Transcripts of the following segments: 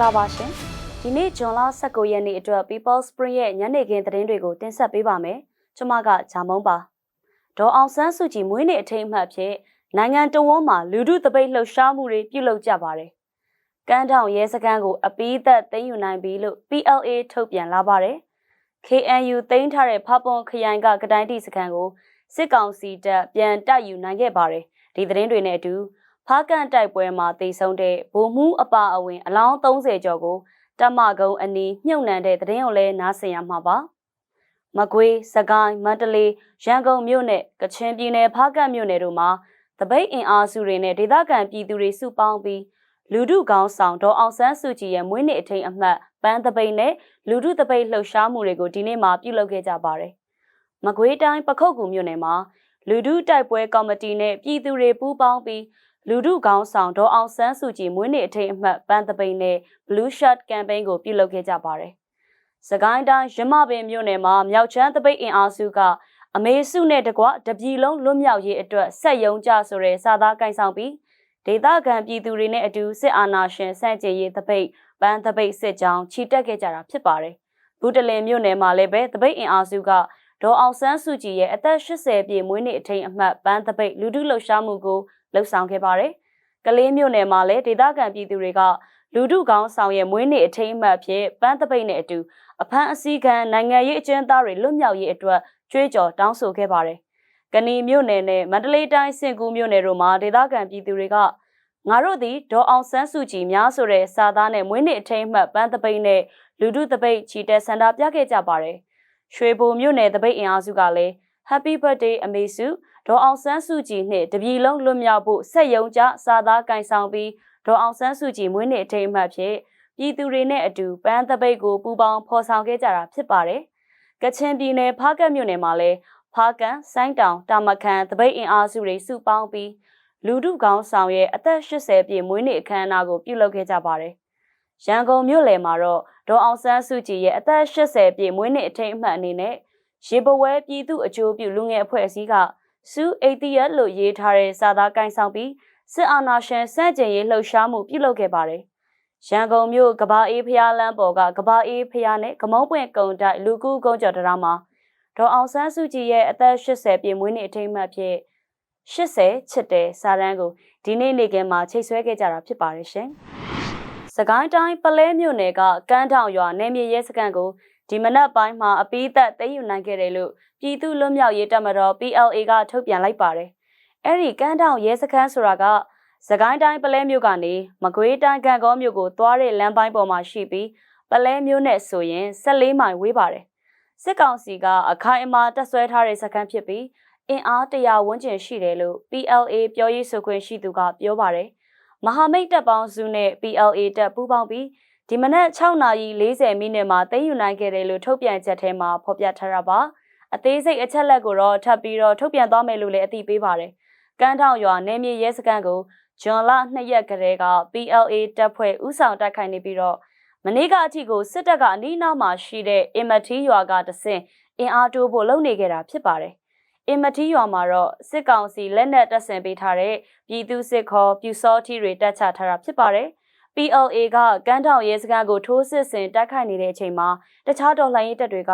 ္ဂလာပါရှင်ဒီနေ့ဇွန်လ19ရက်နေ့အတွက် People Spring ရဲ့ညနေခင်းသတင်းတွေကိုတင်ဆက်ပေးပါမယ်ကျွန်မကဂျာမုံပါဒေါ်အောင်ဆန်းစုကြည်မွေးနေ့အထိမ်းအမှတ်ဖြင့်နိုင်ငံတော်ဝန်မှာလူထုတပိတ်လှုပ်ရှားမှုတွေပြုလုပ်ကြပါတယ်ကမ်းထောင်ရဲစခန်းကိုအပီးသက်သိမ်းယူနိုင်ပြီလို့ PLA ထုတ်ပြန်လာပါတယ် KNU သိမ်းထားတဲ့ဖပွန်ခရိုင်ကကတိုင်းတိစခန်းကိုစစ်ကောင်စီတပ်ပြန်တိုက်ယူနိုင်ခဲ့ပါတယ်ဒီသတင်းတွေနဲ့အတူ ဖားကန်တိုက်ပွဲမှာတိတ်ဆုံးတဲ့ဗိုလ်မှူးအပါအဝင်အလောင်း30ကျော်ကိုတမကုံအနီးမြုပ်နှံတဲ့သတင်းကိုလည်းနားဆင်ရမှာပါမကွေးစကိုင်းမန္တလေးရန်ကုန်မြို့နယ်ကချင်ပြည်နယ်ဖားကန်မြို့နယ်တို့မှာတပိတ်အင်အားစုတွေနဲ့ဒေသခံပြည်သူတွေစုပေါင်းပြီးလူထုကောင်းဆောင်ဒေါ်အောင်ဆန်းစုကြည်ရဲ့မွေးနေ့အထိမ်းအမှတ်ပန်းတပိတ်နဲ့လူထုတပိတ်လှုပ်ရှားမှုတွေကိုဒီနေ့မှပြုလုပ်ခဲ့ကြပါတယ်။မကွေးတိုင်းပခုတ်ကူမြို့နယ်မှာလူထုတိုက်ပွဲကော်မတီနဲ့ပြည်သူတွေပူးပေါင်းပြီး လူထုကောင်းဆောင်ဒေါ်အောင်ဆန်းစုကြည်မွေးနေ့အထိမ်းအမှတ်ပန်းတပိတ်နဲ့ Blue Shirt Campaign ကိုပြုလုပ်ခဲ့ကြပါတယ်။စကိုင်းတိုင်းရမပင်မြို့နယ်မှာမြောက်ချမ်းတပိတ်အင်အားစုကအမေစုနဲ့တကွတပြည်လုံးလွတ်မြောက်ရေးအတွက်ဆက်ယုံကြဆိုတဲ့စာသားကင်ဆောင်ပြီးဒေသခံပြည်သူတွေနဲ့အတူစစ်အာဏာရှင်ဆန့်ကျင်ရေးတပိတ်ပန်းတပိတ်စစ်ကြောင်းချီတက်ခဲ့ကြတာဖြစ်ပါတယ်။ဘူးတလင်မြို့နယ်မှာလည်းပဲတပိတ်အင်အားစုကဒေါ်အောင်ဆန်းစုကြည်ရဲ့အသက်80ပြည့်မွေးနေ့အထိမ်းအမှတ်ပန်းတပိတ်လူထုလှုပ်ရှားမှုကို လှုပ်ဆောင်ခဲ့ပါတယ်။ကလေးမြို့နယ်မှာလည်းဒေသခံပြည်သူတွေကလူထုကောင်းဆောင်ရဲ့မွေးနေ့အထိမ်းအမှတ်ဖြစ်ပန်းတပိတ်နဲ့အတူအဖမ်းအစည်းခံနိုင်ငံရေးအကျဉ်းသားတွေလွတ်မြောက်ရေးအတွက်ကြွေးကြော်တောင်းဆိုခဲ့ပါတယ်။ကဏီမြို့နယ်နဲ့မန္တလေးတိုင်းစင်ကူးမြို့နယ်တို့မှာဒေသခံပြည်သူတွေကငါတို့သည်ဒေါ်အောင်ဆန်းစုကြည်များဆိုတဲ့စာသားနဲ့မွေးနေ့အထိမ်းအမှတ်ပန်းတပိတ်နဲ့လူထုတပိတ်ချီတက်ဆန္ဒပြခဲ့ကြပါတယ်။ရွှေဘိုမြို့နယ်တပိတ်အင်အားစုကလည်း Happy Birthday အမေစုဒေါ်အောင်ဆန်းစုကြည်နှင့်တပြည်လုံးလွတ်မြောက်ဖို့ဆက်ယုံကြစာသားကင်ဆောင်ပြီးဒေါ်အောင်ဆန်းစုကြည်မွေးနေ့အထိမ်းအမှတ်ဖြင့်ပြည်သူတွေနဲ့အတူပန်းတပိတ်ကိုပူပေါင်းဖော်ဆောင်ခဲ့ကြတာဖြစ်ပါတယ်။ကချင်ပြည်နယ်ဖားကတ်မြို့နယ်မှာလည်းဖားကန်ဆိုင်းတောင်တာမခန်တပိတ်အင်အားစုတွေစုပေါင်းပြီးလူထုကောင်းဆောင်ရဲ့အသက်80ပြည့်မွေးနေ့အခမ်းအနားကိုပြုလုပ်ခဲ့ကြပါတယ်။ရန်ကုန်မြို့လယ်မှာတော့ဒေါ်အောင်ဆန်းစုကြည်ရဲ့အသက်80ပြည့်မွေးနေ့အထိမ်းအမှတ်အနေနဲ့ ရေပဝဲပြည်သူအကျိုးပြုလူငယ်အဖွဲ့အစည်းကစူအေတီယက်လို့ရေးထားတဲ့စာသားကိုင်ဆောင်ပြီးစစ်အာဏာရှင်စန့်ကျင်ရေးလှုပ်ရှားမှုပြုလုပ်ခဲ့ပါတယ်။ရန်ကုန်မြို့ကဘာအေးဖျားလမ်းပေါ်ကကဘာအေးဖျားနဲ့ကမုံပွင့်ကုံတိုက်လူကူကုန်းကျော်တရားမှာဒေါ်အောင်ဆန်းစုကြည်ရဲ့အသက်80ပြည့်မွေးနေ့အထိမ်းအမှတ်ဖြင့်80ချစ်တဲ့စာရန်ကိုဒီနေ့နေ့ကင်းမှာချိတ်ဆွဲခဲ့ကြတာဖြစ်ပါတယ်ရှင်။စကိုင်းတိုင်းပလဲမြို့နယ်ကကန်းထောင်ရွာနယ်မြေရဲစခန်းကို ဒီမနက်ပိုင်းမှာအပီးသက်သိမ်းယူနိုင်ခဲ့တယ်လို့ပြည်သူ့လွတ်မြောက်ရေးတပ်မတော် PLA ကထုတ်ပြန်လိုက်ပါတယ်။အဲ့ဒီကန်းထောင်ရဲစခန်းဆိုတာကစကိုင်းတိုင်းပလဲမြို့ကနေမကွေးတိုင်းကံကောမြို့ကိုသွားတဲ့လမ်းပိုင်းပေါ်မှာရှိပြီးပလဲမြို့နဲ့ဆိုရင်14မိုင်ဝေးပါတယ်။စစ်ကောင်စီကအခိုင်အမာတက်ဆွဲထားတဲ့စခန်းဖြစ်ပြီးအင်အားတရာဝန်းကျင်ရှိတယ်လို့ PLA ပြောရေးဆိုခွင့်ရှိသူကပြောပါတယ်။မဟာမိတ်တပ်ပေါင်းစုနဲ့ PLA တပ်ပူးပေါင်းပြီး ဒီမနက်6နာရီ40မိနစ်မှာသိမ်းယူနိုင်ခဲ့တယ်လို့ထုတ်ပြန်ချက်ထဲမှာဖော်ပြထားတာပါအသေးစိတ်အချက်လက်ကိုတော့ထပ်ပြီးတော့ထုတ်ပြန်သွားမယ်လို့လည်းအသိပေးပါတယ်ကန်းထောင်ရွာနယ်မြေရဲစခန်းကိုဂျွန်လ2ရက်ကလေးက PLA တပ်ဖွဲ့ဥဆောင်တိုက်ခိုက်နေပြီးတော့မနေ့ကအထိကိုစစ်တပ်ကအနီးနောက်မှာရှိတဲ့အင်မတီရွာကတဆင့်အင်အားတိုးဖို့လုပ်နေခဲ့တာဖြစ်ပါတယ်အင်မတီရွာမှာတော့စစ်ကောင်စီလက်နက်တပ်ဆင်ပေးထားတဲ့ပြည်သူစစ်ခေါ်ပြူစောထီတွေတပ်ချထားတာဖြစ်ပါတယ်။ PLA ကကန်းထောင်ရဲစခန်းကိုထိုးစစ်ဆင်တိုက်ခိုက်နေတဲ့အချိန်မှာတခြားတော်လှန်ရေးတပ်တွေက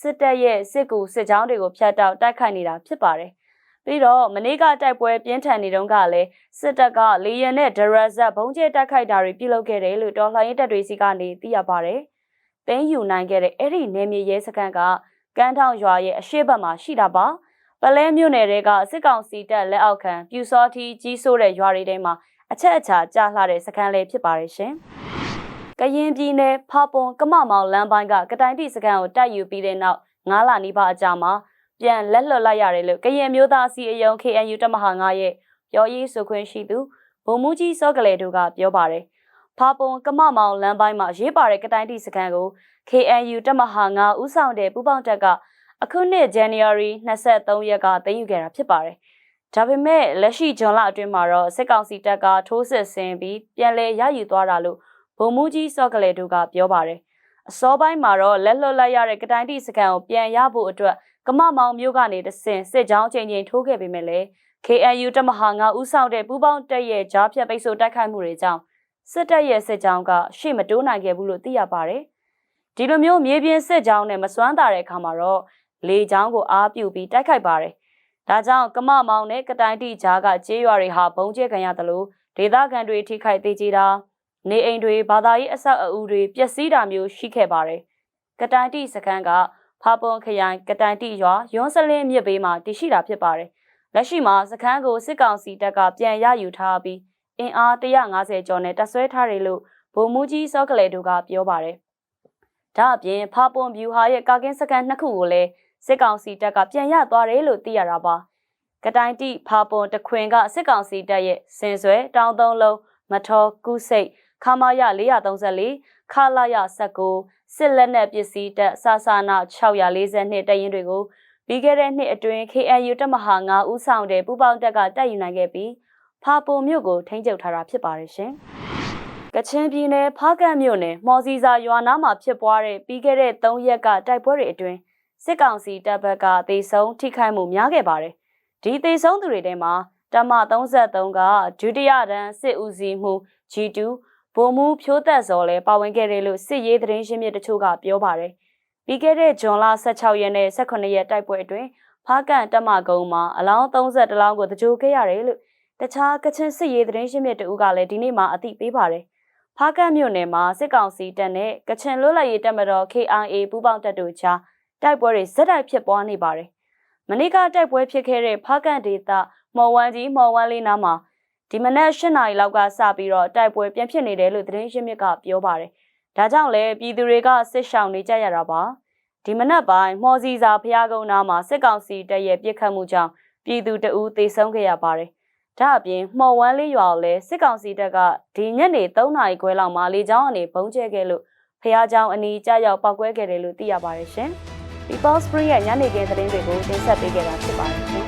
စစ်တပ်ရဲ့စစ်ကူစစ်ကြောင်းတွေကိုဖျက်တောက်တိုက်ခိုက်နေတာဖြစ်ပါတယ်။ပြီးတော့မနေ့ကတိုက်ပွဲပြင်းထန်နေတုန်းကလည်းစစ်တပ်ကလေရင်နဲ့ဒရက်ဇက်ဘုံကျဲတိုက်ခိုက်တာတွေပြုလုပ်ခဲ့တယ်လို့တော်လှန်ရေးတပ်တွေစီကနေသိရပါတယ်။တင်းယူနိုင်ခဲ့တဲ့အဲ့ဒီနယ်မြေရဲစခန်းကကန်းထောင်ရွာရဲ့အရှိတ်ဘက်မှာရှိတာပါ။ပလဲမြို့နယ်တွေကစစ်ကောင်စီတပ်လက်အောက်ခံပြူစောထီကြီးဆိုးတဲ့ရွာတွေထဲမှာ အချက်အချာကြားလှတဲ့စခန်းလေးဖြစ်ပါတယ်ရှင်။ကရင်ပြည်နယ်ဖာပွန်ကမမောင်လမ်းပိုင်းကကတိုင်တိစခန်းကိုတိုက်ယူပြီးတဲ့နောက်9လနီးပါးအကြာမှာပြန်လက်လွတ်လိုက်ရတယ်လို့ကရင်မျိုးသားအစည်းအရုံး KNU တမဟာ9ရဲ့ပြောရေးဆိုခွင့်ရှိသူဗိုလ်မှူးကြီးစောကလေးတို့ကပြောပါတယ်။ဖာပွန်ကမမောင်လမ်းပိုင်းမှာရေးပါတဲ့ကတိုင်တိစခန်းကို KNU တမဟာ9ဦးဆောင်တဲ့ပူးပေါင်းတပ်ကအခုနှစ် January 23ရက်ကသိမ်းယူခဲ့တာဖြစ်ပါတယ်။ ဒါပေမဲ့လက်ရှိဂျွန်လအတွင်းမှာတော့စစ်ကောင်စီတပ်ကထိုးစစ်ဆင်ပြီးပြန်လည်ရယူသွားတာလို့ဗိုလ်မှူးကြီးစော့ကလေးတို့ကပြောပါတယ်။အစောပိုင်းမှာတော့လက်လွတ်လိုက်ရတဲ့ကတိုင်တိစကန်ကိုပြန်ရဖို့အတွက်ကမမောင်မျိုးကနေတဆင်စစ်ကြောင်းချိန်ချိန်ထိုးခဲ့ပေမဲ့လည်း KNU တမဟာငါဦးဆောင်တဲ့ပူးပေါင်းတပ်ရဲ့ဂျားဖြတ်ပိတ်ဆို့တိုက်ခိုက်မှုတွေကြောင့်စစ်တပ်ရဲ့စစ်ကြောင်းကရှေ့မတိုးနိုင်ခဲ့ဘူးလို့သိရပါတယ်။ဒီလိုမျိုးမြေပြင်စစ်ကြောင်းနဲ့မစွမ်းတာတဲ့အခါမှာတော့လေကြောင်းကိုအားပြုပြီးတိုက်ခိုက်ပါတယ်။ ဒါကြောင့်ကမမောင်နဲ့ကတိုင်တိကြားကကျေးရွာတွေဟာဘုံကျဲခံရတယ်လို့ဒေသခံတွေထိခိုက်သေးကြတာနေအိမ်တွေဘာသာရေးအဆောက်အဦတွေပျက်စီးတာမျိုးရှိခဲ့ပါတယ်။ကတိုင်တိစခန်းကဖာပွန်ခရိုင်ကတိုင်တိရွာရွန်စလင်းမြစ်ဘေးမှာတည်ရှိတာဖြစ်ပါတယ်။လက်ရှိမှာစခန်းကိုစစ်ကောင်စီတပ်ကပြန်ရယူထားပြီးအင်အား150ကျော်နဲ့တပ်ဆွဲထားတယ်လို့ဗိုလ်မှူးကြီးစောကလေးတို့ကပြောပါတယ်။ဒါအပြင်ဖာပွန်ဗျူဟာရဲ့ကာကင်းစခန်းနှစ်ခုကိုလည်း စစ်ကောင်စီတပ်ကပြန်ရသွားတယ်လို့သိရတာပါ။ကတိုင်တိဖာပွန်တခွင်ကစစ်ကောင်စီတပ်ရဲ့စင်ဆွဲတောင်သုံးလုံးမထောကုစိတ်ခမာယ434ခလာယ19စစ်လက်နက်ပစ္စည်းတပ်စာစာနာ642တပ်ရင်းတွေကိုပြီးခဲ့တဲ့နှစ်အတွင်း KNU တပ်မဟာ9ဦးဆောင်တဲ့ပူးပေါင်းတပ်ကတပ်ယူနိုင်ခဲ့ပြီးဖာပုံမြို့ကိုထိန်းချုပ်ထားတာဖြစ်ပါတယ်ရှင်။ကချင်ပြည်နယ်ဖားကန့်မြို့နယ်မော်စီစာရွာနားမှာဖြစ်ပွားတဲ့ပြီးခဲ့တဲ့3ရက်ကတိုက်ပွဲတွေအတွင်း စစ်ကောင်စီတပ်ဘက်ကတေဆုံးထိခိုက်မှုများခဲ့ပါတယ်။ဒီတေဆုံးသူတွေထဲမှာတမ33ကဒုတိယတန်းစစ်ဦးစီးမှု G2 ဗိုလ်မှူးဖြိုးသက်စော်လည်းပါဝင်ခဲ့တယ်လို့စစ်ရေးသတင်းရှင်းမြစ်တချို့ကပြောပါတယ်။ပြီးခဲ့တဲ့ဇွန်လ16ရက်နဲ့18ရက်တိုက်ပွဲအတွင်းဖားကန်တက်မကုန်းမှာအလောင်း32လောင်းကိုတကြိုခဲ့ရတယ်လို့တခြားကချင်စစ်ရေးသတင်းရှင်းမြစ်တဦးကလည်းဒီနေ့မှအသိပေးပါတယ်။ဖားကန်မြို့နယ်မှာစစ်ကောင်စီတပ်နဲ့ကချင်လွတ်လပ်ရေးတပ်မတော် KIA ပူးပေါင်းတပ်တို့ကြား တိုက်ပွဲတွေဇက်တိုက်ဖြစ်ပွားနေပါတယ်။မနေ့ကတိုက်ပွဲဖြစ်ခဲ့တဲ့ဖားကန့်ဒေသမော်ဝမ်းကြီးမော်ဝမ်းလေးနားမှာဒီမနက်၈နာရီလောက်ကစပြီးတော့တိုက်ပွဲပြန်ဖြစ်နေတယ်လို့သတင်းရင်းမြစ်ကပြောပါတယ်။ဒါကြောင့်လည်းပြည်သူတွေကစစ်ရှောင်နေကြရတာပါ။ဒီမနက်ပိုင်းမော်စီစာဖျားကုန်းနားမှာစစ်ကောင်စီတပ်ရဲ့ပြစ်ခတ်မှုကြောင့်ပြည်သူတအူးသေဆုံးခဲ့ရပါတယ်။ဒါအပြင်မော်ဝမ်းလေးရွာကိုလည်းစစ်ကောင်စီတပ်ကဒီညနေ3နာရီခွဲလောက်မှာလေကြောင်းအနေဘုံကျဲခဲ့လို့ဖျားကြောင်အနီးကြောက်ပေါက်ကွဲခဲ့တယ်လို့သိရပါတယ်ရှင်။ People Spring ရဲ့ညနေခင်းသတင်းတွေကိုတင်ဆက်ပေးခဲ့တာဖြစ်ပါတယ်ရှင်။